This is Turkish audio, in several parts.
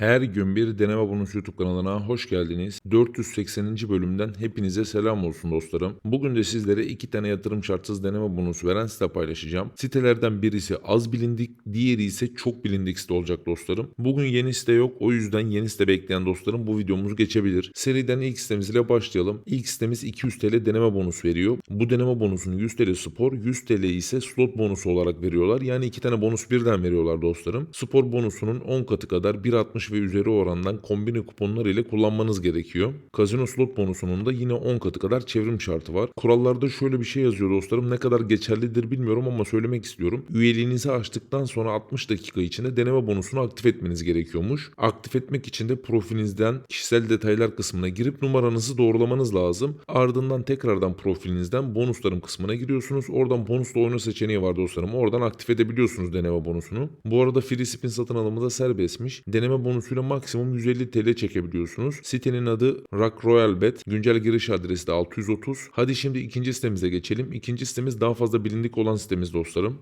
Her gün bir deneme bonus YouTube kanalına hoş geldiniz. 480. bölümden hepinize selam olsun dostlarım. Bugün de sizlere iki tane yatırım şartsız deneme bonusu veren site paylaşacağım. Sitelerden birisi az bilindik, diğeri ise çok bilindik site olacak dostlarım. Bugün yeni site yok o yüzden yeni site bekleyen dostlarım bu videomuz geçebilir. Seriden ilk sitemiz ile başlayalım. İlk sitemiz 200 TL deneme bonus veriyor. Bu deneme bonusunu 100 TL spor, 100 TL ise slot bonusu olarak veriyorlar. Yani iki tane bonus birden veriyorlar dostlarım. Spor bonusunun 10 katı kadar 1.60 ve üzeri orandan kombine kuponlar ile kullanmanız gerekiyor. Kazino slot bonusunun da yine 10 katı kadar çevrim şartı var. Kurallarda şöyle bir şey yazıyor dostlarım. Ne kadar geçerlidir bilmiyorum ama söylemek istiyorum. Üyeliğinizi açtıktan sonra 60 dakika içinde deneme bonusunu aktif etmeniz gerekiyormuş. Aktif etmek için de profilinizden kişisel detaylar kısmına girip numaranızı doğrulamanız lazım. Ardından tekrardan profilinizden bonuslarım kısmına giriyorsunuz. Oradan bonusla oyna seçeneği var dostlarım. Oradan aktif edebiliyorsunuz deneme bonusunu. Bu arada free spin satın alımı da serbestmiş. Deneme bonusuyla maksimum 150 TL çekebiliyorsunuz. Sitenin adı Rock Royal Bet. Güncel giriş adresi de 630. Hadi şimdi ikinci sitemize geçelim. İkinci sitemiz daha fazla bilindik olan sitemiz dostlarım.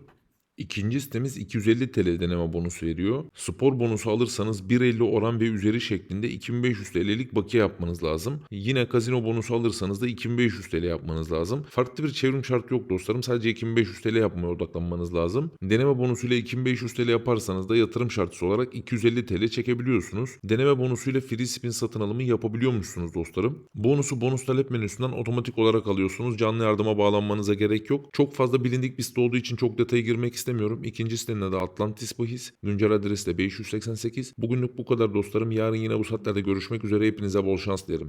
İkinci sitemiz 250 TL deneme bonusu veriyor. Spor bonusu alırsanız 1.50 oran ve üzeri şeklinde 2500 TL'lik bakiye yapmanız lazım. Yine kazino bonusu alırsanız da 2500 TL yapmanız lazım. Farklı bir çevrim şartı yok dostlarım. Sadece 2500 TL yapmaya odaklanmanız lazım. Deneme bonusuyla 2500 TL yaparsanız da yatırım şartısı olarak 250 TL çekebiliyorsunuz. Deneme bonusuyla free spin satın alımı yapabiliyormuşsunuz dostlarım. Bonusu bonus talep menüsünden otomatik olarak alıyorsunuz. Canlı yardıma bağlanmanıza gerek yok. Çok fazla bilindik bir site olduğu için çok detaya girmek istemiyorum. İkinci sitenin adı Atlantis Bahis. Güncel adresi de 588. Bugünlük bu kadar dostlarım. Yarın yine bu saatlerde görüşmek üzere. Hepinize bol şans dilerim.